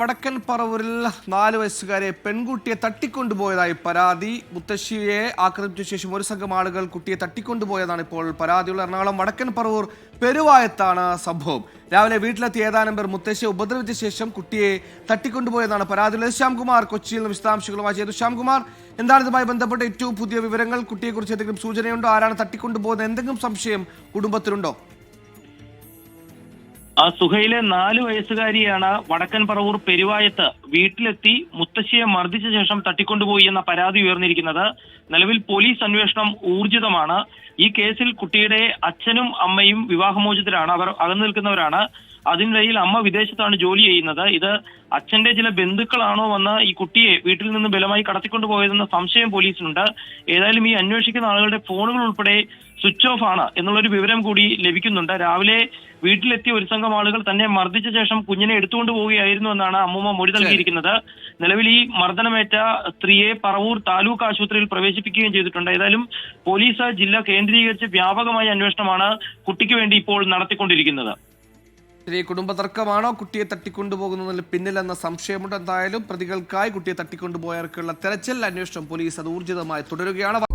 വടക്കൻ പറവൂരിൽ നാല് വയസ്സുകാരെ പെൺകുട്ടിയെ തട്ടിക്കൊണ്ടുപോയതായി പരാതി. മുത്തശ്ശിയെ ആക്രമിച്ച ശേഷം ഒരു സംഘം ആളുകൾ കുട്ടിയെ തട്ടിക്കൊണ്ടുപോയതാണ് ഇപ്പോൾ പരാതിയുള്ള എറണാകുളം വടക്കൻ പറവൂർ പെരുവായത്താണ് സംഭവം. രാവിലെ വീട്ടിലെത്തിയ ഏതാനും പേർ മുത്തശ്ശിയെ ഉപദ്രവിച്ച ശേഷം കുട്ടിയെ തട്ടിക്കൊണ്ടുപോയതാണ് പരാതിയുള്ളത്. ശ്യാംകുമാർ കൊച്ചിയിൽ നിന്ന് വിശദാംശങ്ങളുമായി ചെയ്തു. ശ്യാംകുമാർ എന്താണ് ഇതുമായി ബന്ധപ്പെട്ട ഏറ്റവും പുതിയ വിവരങ്ങൾ? കുട്ടിയെക്കുറിച്ച് എന്തെങ്കിലും സൂചനയുണ്ടോ? ആരാണ് തട്ടിക്കൊണ്ടുപോകുന്നത്? എന്തെങ്കിലും സംശയം കുടുംബത്തിലുണ്ടോ? ആ സുഹയിലെ നാല് വയസ്സുകാരിയാണ് വടക്കൻ പറവൂർ പെരുവായത്ത് വീട്ടിലെത്തി മുത്തശ്ശിയെ മർദ്ദിച്ച ശേഷം തട്ടിക്കൊണ്ടുപോയി എന്ന പരാതി ഉയർന്നിരിക്കുന്നത്. നിലവിൽ പോലീസ് അന്വേഷണം ഊർജിതമാണ്. ഈ കേസിൽ കുട്ടിയുടെ അച്ഛനും അമ്മയും വിവാഹമോചിതരാണ്. അവർ അകന്നു നിൽക്കുന്നവരാണ്. അതിനിടയിൽ അമ്മ വിദേശത്താണ് ജോലി ചെയ്യുന്നത്. ഇത് അച്ഛന്റെ ചില ബന്ധുക്കളാണോ വന്ന് ഈ കുട്ടിയെ വീട്ടിൽ നിന്ന് ബലമായി കടത്തിക്കൊണ്ടു പോയതെന്ന സംശയം പോലീസിനുണ്ട്. ഏതായാലും ഈ അന്വേഷിക്കുന്ന ആളുകളുടെ ഫോണുകൾ ഉൾപ്പെടെ സ്വിച്ച് ഓഫ് ആണ് എന്നുള്ളൊരു വിവരം കൂടി ലഭിക്കുന്നുണ്ട്. രാവിലെ വീട്ടിലെത്തിയ ഒരു സംഘം ആളുകൾ തന്നെ മർദ്ദിച്ച ശേഷം കുഞ്ഞിനെ എടുത്തുകൊണ്ട് പോവുകയായിരുന്നു എന്നാണ് അമ്മൂമ്മ മൊഴി നൽകിയിരിക്കുന്നത്. നിലവിൽ ഈ മർദ്ദനമേറ്റ സ്ത്രീയെ പറവൂർ താലൂക്ക് ആശുപത്രിയിൽ പ്രവേശിപ്പിക്കുകയും ചെയ്തിട്ടുണ്ട്. ഏതായാലും പോലീസ് ജില്ല കേന്ദ്രീകരിച്ച് വ്യാപകമായ അന്വേഷണമാണ് കുട്ടിക്ക് വേണ്ടി ഇപ്പോൾ നടത്തിക്കൊണ്ടിരിക്കുന്നത്. ശരി കുടുംബ തർക്കമാണോ കുട്ടിയെ തട്ടിക്കൊണ്ടുപോകുന്നതിന് പിന്നിലെന്ന സംശയമുണ്ട്. എന്തായാലും പ്രതികൾക്കായി കുട്ടിയെ തട്ടിക്കൊണ്ടുപോയവർക്കുള്ള തെരച്ചിൽ അന്വേഷണം പോലീസ് അത് ഊർജിതമായി തുടരുകയാണ്.